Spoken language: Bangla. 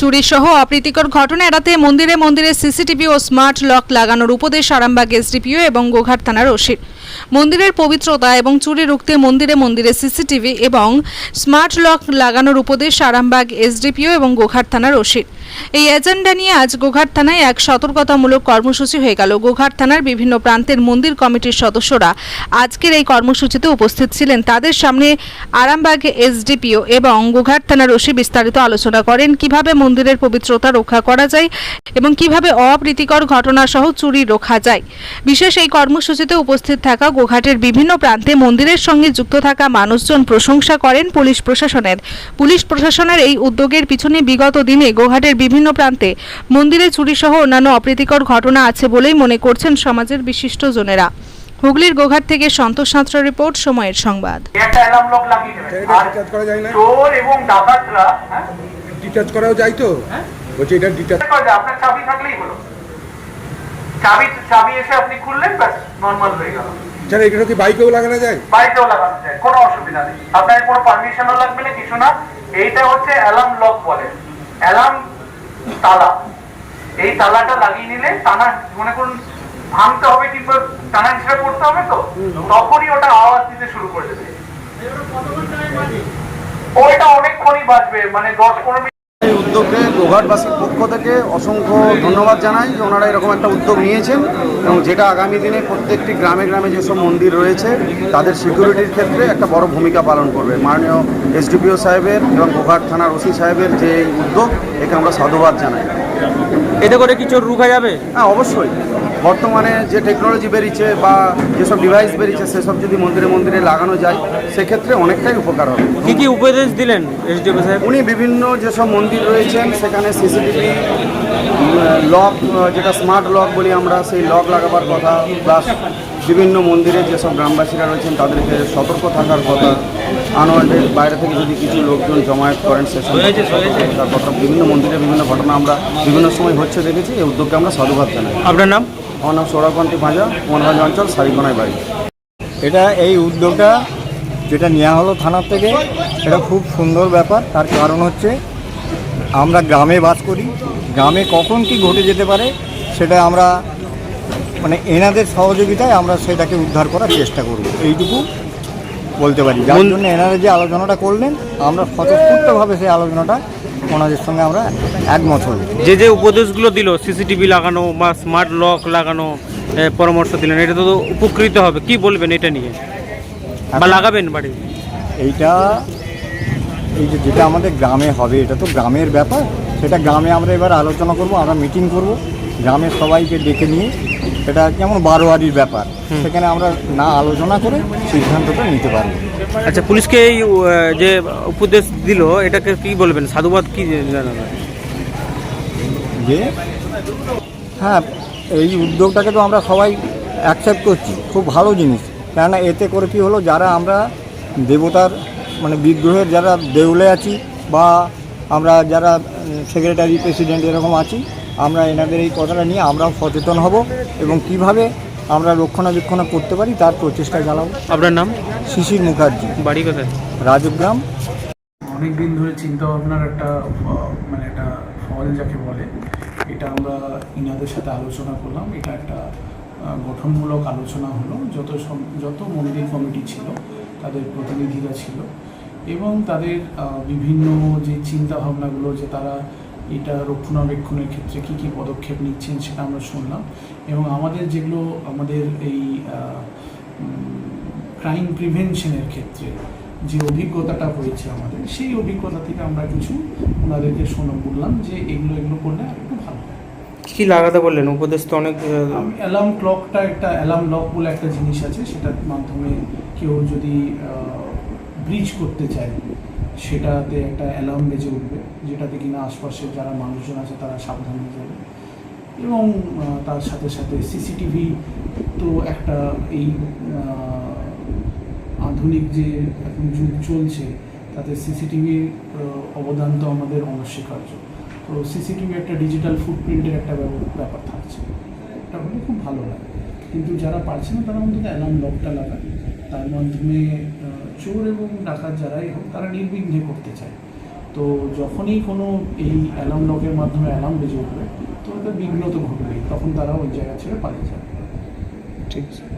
চুরি সহ অপ্রীতিকর ঘটনা এড়াতে মন্দিরে মন্দিরে সিসিটিভি ও স্মার্ট লক লাগানোর উপদেশ আরামবাগ এসডিপিও এবং গোঘাট থানার ওসির। মন্দিরের পবিত্রতা এবং চুরি রুখতে মন্দিরে মন্দিরে সিসিটিভি এবং স্মার্ট লক লাগানোর উপদেশ আরামবাগ এসডিপিও এবং গোঘাট থানার ওসির। এই এজেন্ডা নিয়ে আজ গোঘাট থানায় এক সতর্কতামূলক কর্মসূচি হয়ে গেল। গোঘাট থানার বিভিন্ন প্রান্তের মন্দির কমিটির সদস্যরা আজকের এই কর্মসূচিতে উপস্থিত ছিলেন। তাদের সামনে আরামবাগ এসডিপিও এবং গোঘাট থানার ওসি বিস্তারিত আলোচনা করেন। কীভাবে মন্দিরের পবিত্রতা রক্ষা করা যায় এবং কীভাবে অপ্রীতিকর ঘটনা সহ চুরি রোখা যায়। বিশেষ এই কর্মসূচিতে উপস্থিত থাকা গোঘাটের বিভিন্ন প্রান্তে মন্দিরের সঙ্গে যুক্ত থাকা মানুষজন প্রশংসা করেন পুলিশ প্রশাসনের। পুলিশ প্রশাসনের এই উদ্যোগের পিছনে বিগত দিনে গোঘাটের বিভিন্ন প্রান্তে মন্দিরে চুরি সহ অন্যান্য অপ্রীতিকর ঘটনা আছে বলেই মনে করছেন সমাজের বিশিষ্টজনেরা। হুগলির গোঘাট থেকে সন্তোষ সাঁতরা রিপোর্ট সময়ের সংবাদ। এবং ডাকাতরা হ্যাঁ? ডিটাচ করাও যায় তো? হ্যাঁ? বলছি এটা ডিটাচ আপনার চাবি থাকলেই হলো। চাবি চাবি এসে আপনি খুললেন ব্যাস নর্মাল হয়ে গেল। স্যার এগুলো কি বাইকেও লাগানো যায়? বাড়িতেও লাগানো যায় কোনো অসুবিধা নেই। আপনার কোনো পারমিশনও লাগবে না কিছু না। এইটা হচ্ছে অ্যালার্ম লক বলে। অ্যালার্ম তালা। এই তালাটা লাগিয়ে নিলে টানা মনে করুন ভাঙতে হবে কিংবা টানা হিসেবে করতে হবে তো? তখনই ওটা আওয়াজ দিতে শুরু করে দেবে। ওইটা অনেকক্ষণই বাজবে মানে দশ পনেরো উদ্যোগকে গোঘাটবাসীর পক্ষ থেকে অসংখ্য ধন্যবাদ জানাই যে ওনারা এরকম একটা উদ্যোগ নিয়েছেন এবং যেটা আগামী দিনে প্রত্যেকটি গ্রামে গ্রামে যেসব মন্দির রয়েছে তাদের সিকিউরিটির ক্ষেত্রে একটা বড় ভূমিকা পালন করবে। মাননীয় এসডিপিও সাহেবের এবং গোঘাট থানার ওসি সাহেবের যে এই উদ্যোগ একে আমরা সাধুবাদ জানাই। এতে করে কিছু রুখা যাবে? হ্যাঁ অবশ্যই। বর্তমানে যে টেকনোলজি বেরিয়েছে বা যেসব ডিভাইস বেরিয়েছে সেসব যদি মন্দিরে মন্দিরে লাগানো যায় সেক্ষেত্রে অনেকটাই উপকার হবে। কি কি উপদেশ দিলেন এসডিও সাহেব? উনি বিভিন্ন যেসব মন্দির রয়েছেন সেখানে সিসিটিভি লক যেটা স্মার্ট লক বলি আমরা সেই লক লাগাবার কথা প্লাস বিভিন্ন মন্দিরে যেসব গ্রামবাসীরা রয়েছেন তাদেরকে সতর্ক থাকার কথা আনওয়ান্টেড বাইরে থেকে যদি কিছু লোকজন জমায়েত করেন সেসব তার কথা। বিভিন্ন মন্দিরে বিভিন্ন ঘটনা আমরা বিভিন্ন সময় হচ্ছে দেখেছি এই উদ্যোগকে আমরা সাধুবাদ জানাই। আপনার নাম? আমার নাম সৌরভকান্তি ভাজা মোহনগঞ্জ অঞ্চল সারিকোনায় বাড়ি। এটা এই উদ্যোগটা যেটা নেওয়া হলো থানার থেকে এটা খুব সুন্দর ব্যাপার। তার কারণ হচ্ছে আমরা গ্রামে বাস করি। গ্রামে কখন কি ঘটে যেতে পারে সেটা আমরা মানে এনাদের সহযোগিতায় আমরা সেটাকে উদ্ধার করার চেষ্টা করব। এইটুকু বলতে পারি। যার জন্য এনারা যে আলোচনাটা করলেন আমরা স্বতঃস্ফূর্তভাবে সেই আলোচনাটা ওনাদের সঙ্গে আমরা একমত হই। যে যে উপদেশগুলো দিল সিসিটিভি লাগানো বা স্মার্ট লক লাগানো পরামর্শ দিলেন এটা তো উপকৃত হবে। কি বলবেন এটা নিয়ে? বা লাগাবেন বাড়ি? এইটা এই যে যেটা আমাদের গ্রামে হবে এটা তো গ্রামের ব্যাপার। সেটা গ্রামে আমরা এবার আলোচনা করব আমরা মিটিং করব। গ্রামের সবাইকে ডেকে নিয়ে সেটা যেমন বারোয়ারির ব্যাপার সেখানে আমরা না আলোচনা করে সিদ্ধান্তটা নিতে পারব। আচ্ছা পুলিশকে এই যে উপদেশ দিল এটাকে কি বলবেন? সাধুবাদ কি জানাবেন? যে? হ্যাঁ এই উদ্যোগটাকে তো আমরা সবাই অ্যাকসেপ্ট করছি। খুব ভালো জিনিস। কেননা এতে করে কি হলো যারা আমরা দেবতার মানে বিগ্রহের যারা দেউলে আছি বা আমরা যারা সেক্রেটারি প্রেসিডেন্ট এরকম আছি আমরা এনাদের এই কথাটা নিয়ে আমরাও সচেতন হব এবং কীভাবে আমরা রক্ষণাবেক্ষণ করতে পারি তার প্রচেষ্টা চালাবো আপনার নাম? শিশির মুখার্জি। বাড়ি কোথায়? রাজগ্রাম অনেক দিন ধরে চিন্তা ভাবনার একটা মানে একটা ফল যাকে বলে এটা আমরা ইনাদের সাথে আলোচনা করলাম। এটা একটা গঠনমূলক আলোচনা হলো। যত যত মন্দির কমিটি ছিল তাদের প্রতিনিধিরা ছিল এবং তাদের বিভিন্ন যে চিন্তা ভাবনাগুলো যে তারা এটা রক্ষণাবেক্ষণের ক্ষেত্রে কী কী পদক্ষেপ নিচ্ছেন সেটা আমরা শুনলাম। এবং আমাদের যেগুলো আমাদের এই ক্রাইম প্রিভেনশনের ক্ষেত্রে যে অভিজ্ঞতাটা হয়েছে আমাদের সেই অভিজ্ঞতা থেকে আমরা কিছু ওনাদেরকে শোনা বললাম যে এগুলো এগুলো করলে আর একটু ভালো হয়। কি লাগাতে বললেন? উপদেশ তো অনেক অ্যালার্ম ক্লকটা একটা অ্যালার্ম লক বলে একটা জিনিস আছে সেটার মাধ্যমে কেউ যদি ব্রিজ করতে চায় সেটাতে একটা অ্যালার্ম বেজে উঠবে, যেটাতে কিনা আশপাশের যারা মানুষজন আছে তারা সাবধান হয়ে যাবে। এবং তার সাথে সাথে সিসিটিভি তো একটা এই আধুনিক যে এখন যুগ চলছে, তাতে সিসিটিভির অবদান তো আমাদের অনস্বীকার্য। তো সিসিটিভি একটা ডিজিটাল ফুটপ্রিন্টের একটা ব্যাপার থাকছে। এটা হলে খুব ভালো লাগে কিন্তু যারা পারছে না, তারা অন্তত অ্যালার্ম লকটা লাগায় তার মাধ্যমে চোর এবং ডাকাত যারাই হোক, তারা নির্বিঘ্নে করতে চায়। তো যখনই কোনো এই অ্যালার্ম লকের মাধ্যমে অ্যালার্ম বেজে উঠবে, তো ওটা বিঘ্ন তো ঘটবেই তখন তারা ওই জায়গা ছেড়ে পালিয়ে যাবে। ঠিক আছে।